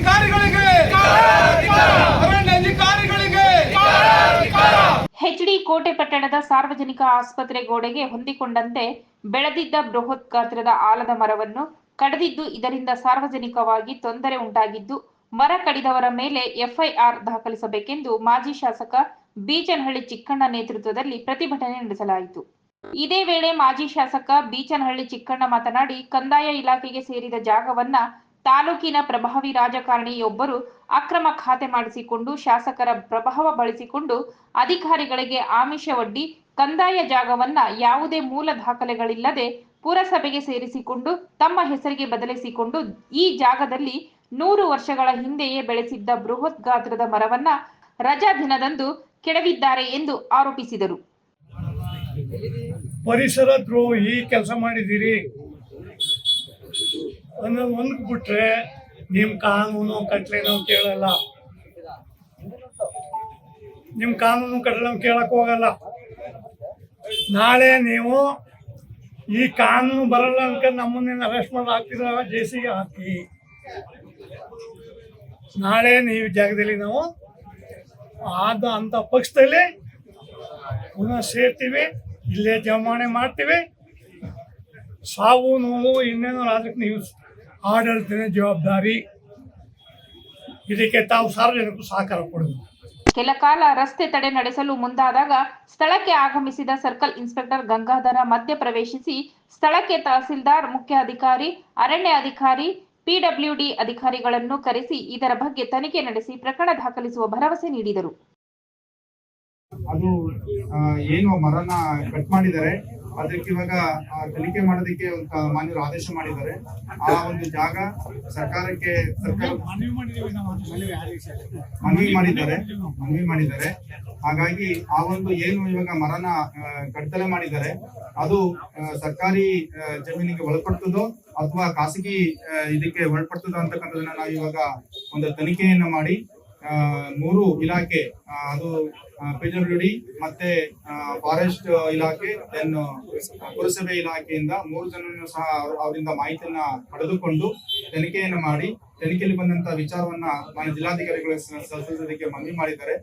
ಅಧಿಕಾರಿಗಳಿಗೆ! ಹೆಚ್ಡಿ ಕೋಟೆ ಪಟ್ಟಣದ ಸಾರ್ವಜನಿಕ ಆಸ್ಪತ್ರೆ ಗೋಡೆಗೆ ಹೊಂದಿಕೊಂಡಂತೆ ಬೆಳೆದಿದ್ದ ಬೃಹತ್ ಗಾತ್ರದ ಆಲದ ಮರವನ್ನು ಕಡಿದಿದ್ದು ಇದರಿಂದ ಸಾರ್ವಜನಿಕವಾಗಿ ತೊಂದರೆ ಉಂಟಾಗಿದ್ದು, ಮರ ಕಡಿದವರ ಮೇಲೆ ಎಫ್ಐಆರ್ ದಾಖಲಿಸಬೇಕೆಂದು ಮಾಜಿ ಶಾಸಕ ಬೀಚನಹಳ್ಳಿ ಚಿಕ್ಕಣ್ಣ ನೇತೃತ್ವದಲ್ಲಿ ಪ್ರತಿಭಟನೆ ನಡೆಸಲಾಯಿತು. ಇದೇ ವೇಳೆ ಮಾಜಿ ಶಾಸಕ ಬೀಚನಹಳ್ಳಿ ಚಿಕ್ಕಣ್ಣ ಮಾತನಾಡಿ, ಕಂದಾಯ ಇಲಾಖೆಗೆ ಸೇರಿದ ಜಾಗವನ್ನ ತಾಲೂಕಿನ ಪ್ರಭಾವಿ ರಾಜಕಾರಣಿಯೊಬ್ಬರು ಅಕ್ರಮ ಖಾತೆ ಮಾಡಿಸಿಕೊಂಡು ಶಾಸಕರ ಪ್ರಭಾವ ಬಳಸಿಕೊಂಡು ಅಧಿಕಾರಿಗಳಿಗೆ ಆಮಿಷವೊಡ್ಡಿ ಕಂದಾಯ ಜಾಗವನ್ನ ಯಾವುದೇ ಮೂಲ ದಾಖಲೆಗಳಿಲ್ಲದೆ ಪುರಸಭೆಗೆ ಸೇರಿಸಿಕೊಂಡು ತಮ್ಮ ಹೆಸರಿಗೆ ಬದಲಿಸಿಕೊಂಡು ಈ ಜಾಗದಲ್ಲಿ ನೂರು ವರ್ಷಗಳ ಹಿಂದೆಯೇ ಬೆಳೆಸಿದ್ದ ಬೃಹತ್ ಗಾತ್ರದ ಮರವನ್ನ ರಜಾ ದಿನದಂದು ಕೆಡವಿದ್ದಾರೆ ಎಂದು ಆರೋಪಿಸಿದರು. ಪರಿಸರ ದ್ರೋಹಿ ಕೆಲಸ ಮಾಡಿದ್ದೀರಿ. ಅನ್ನೋದು ಒಂದು ಬಿಟ್ರೆ ನಿಮ್ಮ ಕಾನೂನು ಕಟ್ಲೆ ಕೇಳಲ್ಲ. ನಿಮ್ಮ ಕಾನೂನು ಕಟ್ಲೆ ಕೇಳಕ್ ಹೋಗಲ್ಲ. ನಾಳೆ ನೀವು ಈ ಕಾನೂನು ಬರಲ್ಲ ಅನ್ಕೊಂಡು ನಮ್ಮನ್ನೇನು ಅರೆಸ್ಟ್ ಮಾಡಿ ಹಾಕ್ತಿದ್ರ? ಜೇಸಿಗೆ ಹಾಕಿ. ನಾಳೆ ನೀವು ಜಾಗದಲ್ಲಿ ನಾವು ಆದ ಅಂತ ಪಕ್ಷದಲ್ಲಿ ಪುನಃ ಸೇರ್ತೀವಿ, ಇಲ್ಲೇ ಜಮಾವಣೆ ಮಾಡ್ತೀವಿ. ಸಾವು ನೋವು ಇನ್ನೇನು ರಾಜಕೀಯ ನೀವು ಆಡಳಿತನೇ ಜವಾಬ್ದಾರಿ. ಇದಕ್ಕೆ ತಾವು ಸಾರ್ವಜನಿಕರು ಸಹಕಾರ ಕೊಡಬೇಕು ಕೆಲ ಕಾಲ ರಸ್ತೆ ತಡೆ ನಡೆಸಲು ಮುಂದಾದಾಗ ಸ್ಥಳಕ್ಕೆ ಆಗಮಿಸಿದ ಸರ್ಕಲ್ ಇನ್ಸ್ಪೆಕ್ಟರ್ ಗಂಗಾಧರ ಮಧ್ಯ ಪ್ರವೇಶಿಸಿ ಸ್ಥಳಕ್ಕೆ ತಹಸೀಲ್ದಾರ್ ಮುಖ್ಯ ಅಧಿಕಾರಿ ಅರಣ್ಯ ಅಧಿಕಾರಿ ಪಿಡಬ್ಲ್ಯೂಡಿ ಅಧಿಕಾರಿಗಳನ್ನು ಕರೆಸಿ ಇದರ ಬಗ್ಗೆ ತನಿಖೆ ನಡೆಸಿ ಪ್ರಕರಣ ದಾಖಲಿಸುವ ಭರವಸೆ ನೀಡಿದರು. ಅದು ಏನು ಮರನ ಕಟ್ ಮಾಡಿದ್ದಾರೆ. ಅದಕ್ಕೆ ಇವಾಗ ಆ, ತನಿಖೆ ಮಾಡೋದಕ್ಕೆ ಒಂದು ಮಾನ್ಯರು ಆದೇಶ ಮಾಡಿದ್ದಾರೆ. ಆ ಒಂದು ಜಾಗ ಸರ್ಕಾರಕ್ಕೆ ಸರ್ಕಾರ ಮನವಿ ಮಾಡಿದ್ದಾರೆ. ಮನವಿ ಮಾಡಿದ್ದಾರೆ. ಹಾಗಾಗಿ ಆ ಒಂದು ಏನು ಇವಾಗ ಮರನ ಕಡ್ತಲೆ ಮಾಡಿದ್ದಾರೆ ಅದು ಸರ್ಕಾರಿ ಜಮೀನಿಗೆ ಒಳಪಡ್ತದೋ ಅಥವಾ ಖಾಸಗಿ ಇದಕ್ಕೆ ಒಳಪಡ್ತದೋ ಅಂತಕ್ಕಂಥದನ್ನ ನಾವು ಇವಾಗ ಒಂದು ತನಿಖೆಯನ್ನ ಮಾಡಿ ಮೂರು ಇಲಾಖೆ ಅದು ಪಿಡಬ್ಲ್ಯೂಡಿ ಮತ್ತೆ ಫಾರೆಸ್ಟ್ ಇಲಾಖೆ, ದೆನ್ ಪುರಸಭೆ ಇಲಾಖೆಯಿಂದ ಮೂರು ಜನರನ್ನು ಸಹ ಅವ್ರ- ಅವರಿಂದ ಮಾಹಿತಿಯನ್ನ ಪಡೆದುಕೊಂಡು ತನಿಖೆಯನ್ನು ಮಾಡಿ, ತನಿಖೆಯಲ್ಲಿ ಬಂದಂತ ವಿಚಾರವನ್ನ ಮಾನ್ಯ ಜಿಲ್ಲಾಧಿಕಾರಿಗಳ ಸಲ್ಲಿಸೋದಕ್ಕೆ ಮನವಿ ಮಾಡಿದ್ದಾರೆ.